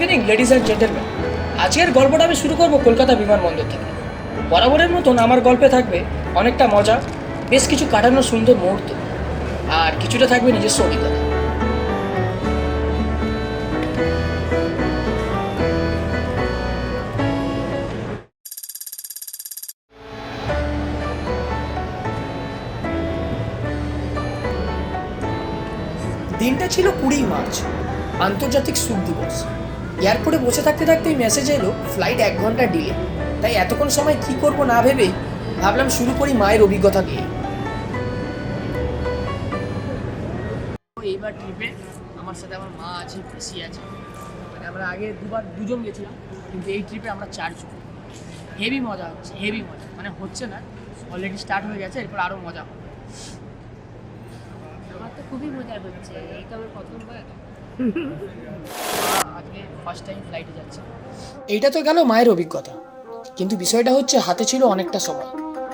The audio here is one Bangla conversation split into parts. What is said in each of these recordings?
ইভিনিং লেডিস অ্যান্ড জেন্টেলম্যান আজকের গল্পটা আমি শুরু করব কলকাতা বিমানবন্দর থেকে। বরাবরের মতন আমার গল্পে থাকবে অনেকটা মজা, বেশ কিছু কাটানোর সুন্দর মুহূর্ত, আর কিছুটা থাকবে নিজস্ব অভিজ্ঞতা। দিনটা ছিল কুড়ি মার্চ, আন্তর্জাতিক সুখ দিবস। এয়ারপোর্টে বসে থাকতে থাকতেই মেসেজ এলো ফ্লাইট এক ঘণ্টা ডিলে তাই এতক্ষণ সময় কি করব না ভেবেই ভাবলাম শুরু করি মায়ের অভিজ্ঞতা দিয়ে এইবার ট্রিপে আমার সাথে আমার মা আছে পিসি আছে। মানে আমরা আগে দুবার দুজন গেছিলাম কিন্তু এই ট্রিপে আমরা চারজন। হেভি মজা হচ্ছে হেভি মজা। মানে হচ্ছে না অলরেডি স্টার্ট হয়ে গেছে এরপর আরও মজা হবে। আমার তো খুবই মজা হচ্ছে এই তো আমার প্রথমবার। আজকে ফার্স্ট টাইম ফ্লাইটে যাচ্ছে। এইটা তো গেল মায়ের অভিজ্ঞতা। কিন্তু বিষয়টা হচ্ছে হাতে ছিল অনেকটা সময়।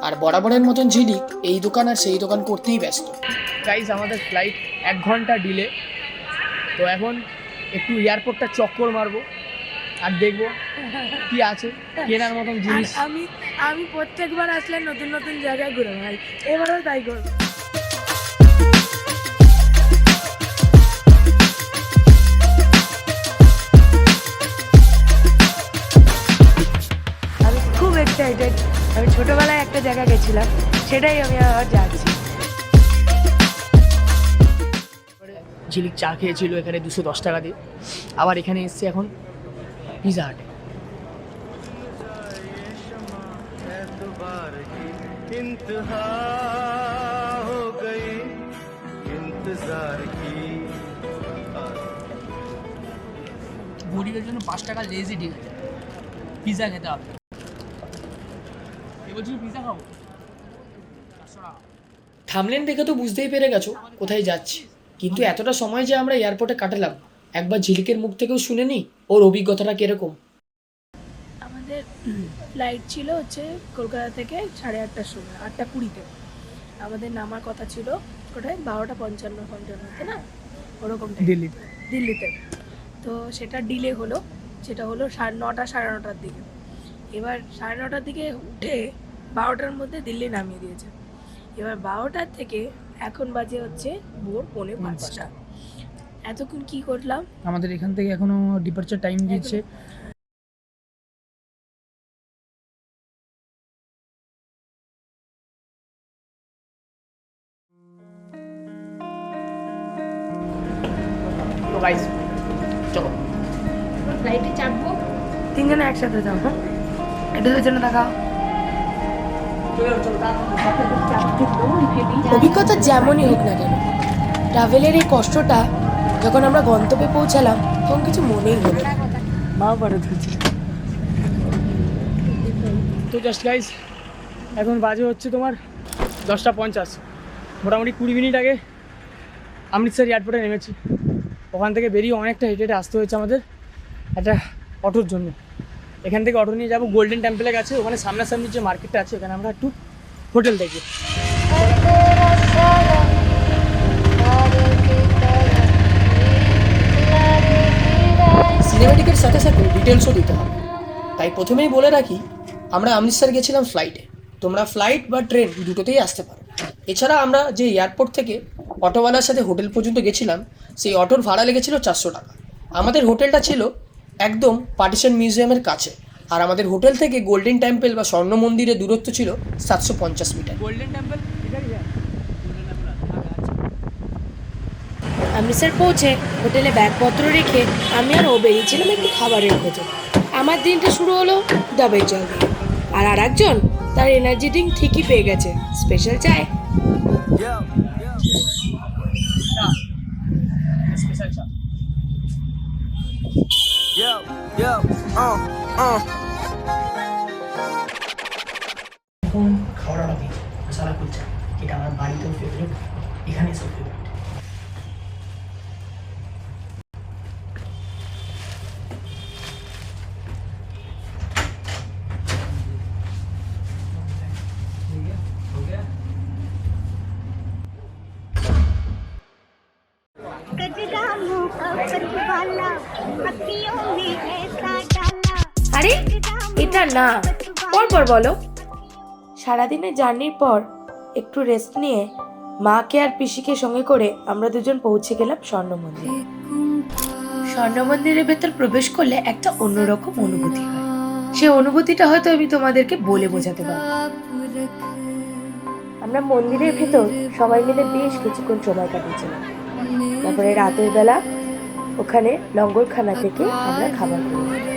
আর বরাবরের মতন ঝিলিক এই দোকান আর সেই দোকান করতেই ব্যস্ত। গাইজ আমাদের ফ্লাইট এক ঘণ্টা ডিলে তো এখন একটু এয়ারপোর্টটা চক্কর মারবো আর দেখব কি আছে কেনার মতন জিনিস। আমি আমি প্রত্যেকবার আসলে নতুন নতুন জায়গায় ঘুরে ভাই এবারও তাই করব। একটা জায়গা গেছিলাম, সেটাই আমি আবার যাচ্ছি। ঝিলিক চা খেয়েছিল এখানে দুশো দশ টাকা দিয়ে। আবার এখানে এসছে এখন পিজা হাটে গরিবের জন্য পাঁচ টাকা লেজি ডিল পিজা খেতে হবে। থামলেন দেখে তো বুঝতেই পেরে গেছো কোথায় যাচ্ছি। কিন্তু এতটা সময় যে আমরা এয়ারপোর্টে কাটালাম একবার ঝিলিকের মুখ থেকেও শুনে নি ওর অভিজ্ঞতাটা কীরকম? আমাদের ফ্লাইট ছিল হচ্ছে কলকাতা থেকে সাড়ে আটটার সময় আটটা কুড়িতে। আমাদের নামার কথা ছিল কোথায় বারোটা পঞ্চান্ন পঞ্চান্নতে না? ওরকম দিল্লিতে দিল্লিতে। তো সেটা ডিলে হলো সেটা হলো সাড়ে নটা সাড়ে নটার দিকে। এবার সাড়ে নটার দিকে উঠে বারোটার মধ্যে দিল্লি নামিয়ে দিয়েছে। এবার বারোটার থেকে এখন বাজে হচ্ছে ভোর পৌনে পাঁচটা। এতক্ষণ কি করলাম? আমাদের এখান থেকে এখনও ডিপার্চার টাইম দিচ্ছে। তো গাইস চলো। ফ্লাইটে চাপবো তিনজনে একসাথে যাব হ্যাঁ? এটা জন্য দেখাও। অভিজ্ঞতা যেমনই হোক না কেন ট্রাভেলের এই কষ্টটা যখন আমরা গন্তব্যে পৌঁছালাম, তখন কিছু মনেই হলো তো জাস্ট গাইস এখন বাজে হচ্ছে তোমার দশটা পঞ্চাশ। মোটামুটি কুড়ি মিনিট আগে অমৃতসর এয়ারপোর্টে নেমেছি। ওখান থেকে বেরিয়ে অনেকটা হেঁটে হেঁটে আসতে হয়েছে আমাদের একটা অটোর জন্য। এখান থেকে অটো নিয়ে যাব গোল্ডেন টেম্পলের কাছে ওখানে সামনাসামনি যে মার্কেটটা আছে, ওখানে আমরা একটু হোটেল দেখি সিনেমেটিকের সাথে সাথে ডিটেলসও দিতে হবে। তাই প্রথমেই বলে রাখি, আমরা অমৃতসর গেছিলাম ফ্লাইটে তোমরা ফ্লাইট বা ট্রেন দুটোতেই আসতে পারো। এছাড়া আমরা যে এয়ারপোর্ট থেকে অটোওয়ালার সাথে হোটেল পর্যন্ত গেছিলাম, সেই অটোর ভাড়া লেগেছিল চারশো টাকা। আমাদের হোটেলটা ছিল একদম পার্টিশন মিউজিয়ামের কাছে। আর আমাদের হোটেল থেকে গোল্ডেন টেম্পল বা স্বর্ণ মন্দিরের দূরত্ব ছিল সাতশো পঞ্চাশ মিটার। Golden temple? অমৃতসর পৌঁছে হোটেলে ব্যাগপত্র রেখে আমি আর ও বেরিয়েছিলাম একটু খাবারের খোঁজে। আমার দিনটা শুরু হলো ডাবের জল দিয়ে। আর আর একজন তার এনার্জি ড্রিঙ্ক ঠিকই পেয়ে গেছে স্পেশাল চায়। স্পেশাল চা। uh, uh. এখন খাওয়ার অর্ডার দিয়েছি মশালা কুলচা এটা আমার বাড়িতেও ফেভারিট এখানে সব ফেভারিট कटरीटा हम हूँ कब्र वाला अखियों में ऐसा डाला আরে, এটা না। পরপর বলো। সারাদিনের জার্নির পর একটু রেস্ট নিয়ে মাকে আর পিসিকে সঙ্গে করে আমরা দুজন পৌঁছে গেলাম স্বর্ণ মন্দির। স্বর্ণ মন্দিরের ভেতর প্রবেশ করলে একটা অন্যরকম অনুভূতি হয়। সে অনুভূতিটা হয়তো আমি তোমাদেরকে বলে বোঝাতে পারব। আমরা মন্দিরের ভেতর সবাই মিলে বেশ কিছুক্ষণ সময় কাটিয়েছিলাম। তারপরে রাতের বেলা ওখানে লঙ্গরখানা থেকে আমরা খাবার খেলাম